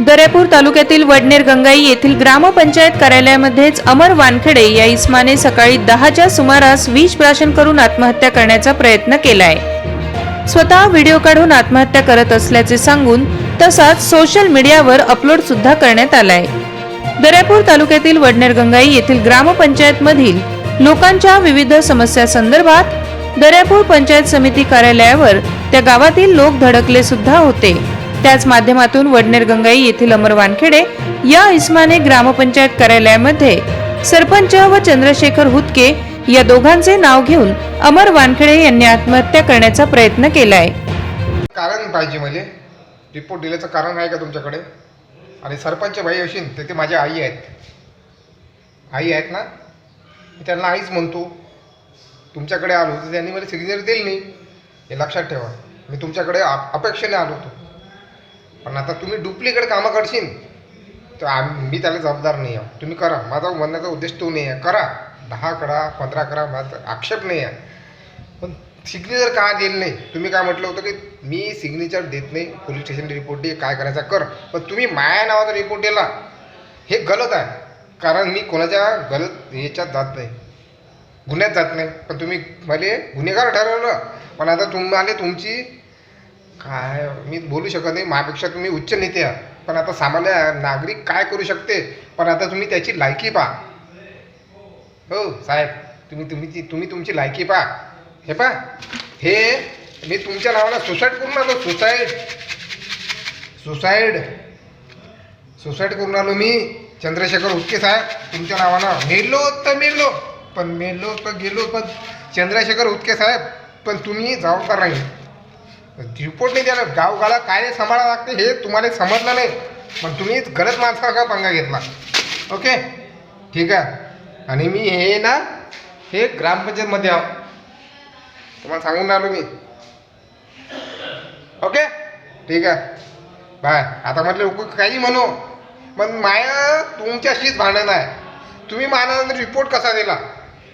दर्यापूर तालुक्यातील वडनेर गंगाई येथील ग्रामपंचायत कार्यालयामध्येच अमर वानखेडे या इस्माने सकाळी दहाच्या सुमारास विष प्राशन करून आत्महत्या करण्याचा प्रयत्न केलाय. स्वतः व्हिडिओ काढून आत्महत्या करत असल्याचे सांगून तसाच सोशल मीडियावर अपलोड सुद्धा करण्यात आलाय. दर्यापूर तालुक्यातील वडनेर गंगाई येथील ग्रामपंचायत मधील लोकांच्या विविध समस्या संदर्भात दर्यापूर पंचायत समिती कार्यालयावर त्या गावातील लोक धडकले सुद्धा होते. त्याच माध्यमातून वडनेर गंगाई येथील अमर वानखेडे या इस्माने ग्रामपंचायत कार्यालयामध्ये सरपंच व चंद्रशेखर हुतके या दोघांचे नाव घेऊन अमर वानखेडे यांनी आत्महत्या करण्याचा प्रयत्न केलाय. कारण पाहिजे म्हणजे रिपोर्ट दिल्याचं कारण आहे का तुमच्याकडे? आणि सरपंच भाई असेल तर ते माझ्या आई आहेत. आई आहेत ना? मी त्यांना आईच म्हणतो. तुमच्याकडे आलो तर त्यांनी मला सिग्नेचर दिली नाही. हे लक्षात ठेवा. मी तुमच्याकडे अप- अपेक्षेने आलो होतो. पण आता तुम्ही डुप्लिकेट कामं करशील तर आम मी त्याला जबाबदार नाही आहे तुम्ही करा. माझा म्हणण्याचा उद्देश तो नाही आहे करा. दहा करा पंधरा करा माझा आक्षेप नाही आहे पण सिग्नेचर का दिलं नाही? तुम्ही काय म्हटलं होतं की मी सिग्नेचर देत नाही. पोलीस स्टेशन रिपोर्ट दे काय करायचा कर. पण तुम्ही माया नावाचा रिपोर्ट दिला. हे गलत आहे. कारण मी कोणाच्या गलत याच्यात जात नाही. गुन्ह्यात जात नाही. पण तुम्ही मला गुन्हेगार ठरवलं. पण आता तुम्हाला तुमची काय? मी बोलू शकत नाही. माझ्यापेक्षा तुम्ही उच्च नेते आहात. पण आता सामान्य नागरिक काय करू शकते? पण आता तुम्ही त्याची लायकी पहा. हो साहेब तुम्ही तुम्ही ती- तुम्ही तुमची लायकी पहा. हे पहा. हे मी तुमच्या नावाला सुसाईड करून आलो. सुसाईड. सुसाईड. सुसाईड करून आलो मी. चंद्रशेखर उटके साहेब तुमच्या नावानं. मेलो तर मेलो पण मेलो तर गेलो. पण चंद्रशेखर उटके साहेब पण तुम्ही जबाबदार नाही. रिपोर्ट नाही द्यायला गावगाला काय सांभाळावं लागते हे तुम्हाला समजलं नाही. पण तुम्ही गलत माणसाचा पंगा घेतला. ओके? ठीक आहे. आणि मी हे ना हे ग्रामपंचायतमध्ये आहो. तुम्हाला सांगून राहिलो मी. ओके? ठीक आहे. बाय. आता म्हटलं लोक काही म्हणू. पण माया तुमच्याशीच भांडण आहे. तुम्ही मानानंतर रिपोर्ट कसा दिला?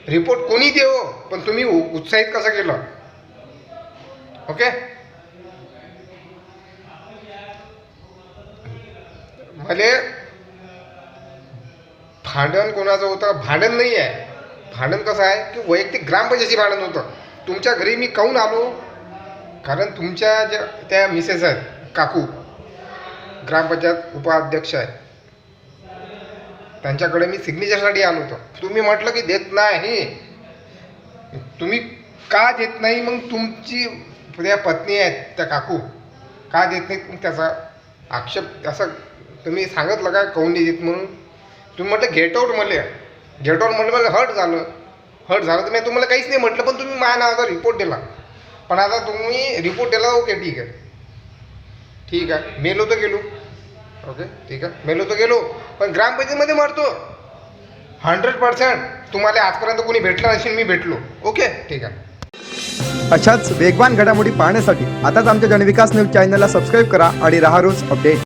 रिपोर्ट कोणी देवो? पण तुम्ही उ- उत्साहित कसं केलं? ओके? भले भांडण कोणाचं होतं? भांडण नाही आहे. भांडण कसं आहे की वैयक्तिक ग्रामपंचायतीची भांडण होतं. तुमच्या घरी मी काहून आलो? कारण तुमच्या ज्या त्या मिसेस आहेत काकू ग्रामपंचायत उपाध्यक्ष आहेत. त्यांच्याकडे मी सिग्नेचरसाठी आलो होतो. तुम्ही म्हटलं की देत नाही तुम्ही का देत नाही? मग तुमची त्या पत्नी आहेत त्या काकू. का देत नाहीत? मग त्याचा आक्षेप असं तुम्ही सांगितलं काय काहून नाही देत म्हणून? तुम्ही म्हटलं गेट आऊट म्हणले गेट आऊट म्हटलं मला हर्ट झालं. हर्ट झालं तर मी तुम्हाला काहीच नाही म्हटलं पण तुम्ही माझ्या नावाचा रिपोर्ट दिला. पण आता तुम्ही रिपोर्ट दिला ओके ठीक आहे. ठीक आहे. मेलो तर गेलो. ओके ठीक आहे. मेलो तर गेलो. पण ग्रामपंचायतीमध्ये मरतो. हंड्रेड पर्सेंट तुम्हाला आजपर्यंत कोणी भेटला नसेल मी भेटलो. ओके ठीक आहे. अशाच वेगवान घडामोडी पाहण्यासाठी आताच आमच्या जनविकास न्यूज चॅनलला सबस्क्राईब करा आणि राहा रोज अपडेट